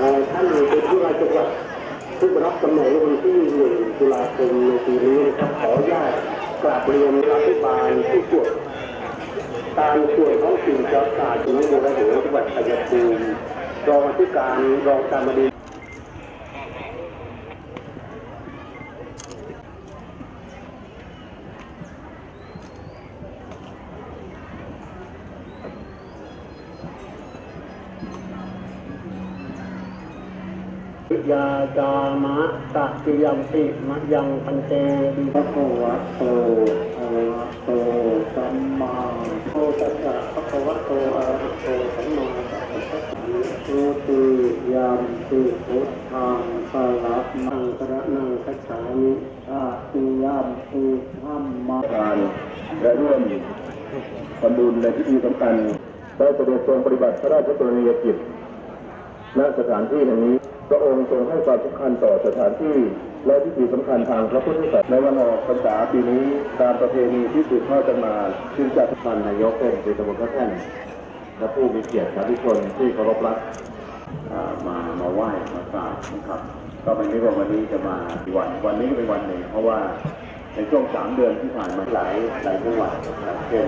ท่านเป็นผู้ราชการผู้รับตำแหน่งวันที่หนึ่งตุลาคมในปีนี้นะครับขออนุญาตกราบเรียนรัฐบาลผู้ตรวจตามส่วนท้องถิ่นจังหวัดจังหวัดบุรีรัยจังหวัดชัยภูมิรองอธิการรองการบดี ยาจามะตักิยัมปิมะยังพันเตวิภะควะโตอะระหะโตสัมมาโตตัสสะภะคะวะโตอะระหะโตสัมมาสัมพุทธัสสะโตติยัมปิพุทธังสระนังสระนังคัจฉามิอาติยัมปิธัมมังการและร่วมทำบุญในพิธีสำคัญได้เสด็จทรงปฏิบัติพระราชกรณียกิจ ณสถานที่แห่งนี้ พระองค์ทรงให้ความสำคัญต่อสถานที่ และพิธีสำคัญทางพระพุทธศาสนาในวันออกพรรษาปีนี้ตามประเพณีที่สืบทอดกันมาจึงจัดท่านนายกเป็นเป็นตำรพระแท่นและผู้มีเกียรติสาธุชนที่เคารพรักมามาไหว้มากราบนะครับ ก็ไม่นึกว่าวันนี้จะมาวันวันนี้เป็นวันหนึ่งเพราะว่า ในช่วงสามเดือนที่ผ่านมาหลายหลายจังหวัดเช่น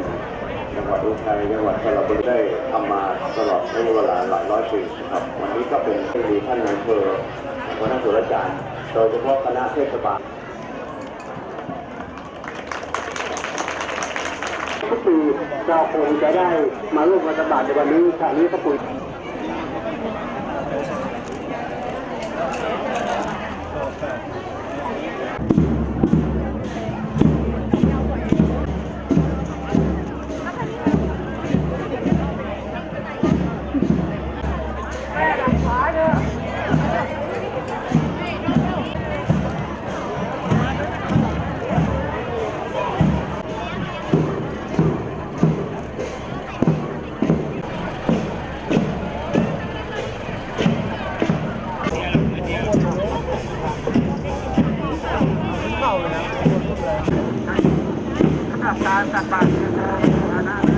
จังหวัดอุทัยจังหวัดสระบุรีได้ทำมาตลอดระยะเวลาหลายร้อยปีนะครับวันนี้ก็เป็นที่มีท่านนายอำเภอหัวหน้าส่วนราชการโดยเฉพาะคณะเทศบาลทุกปีเราคงจะได้มาร่วมรัฐบาลในวันนี้คราวนี้ก็ปุ๋ย passar essa parte.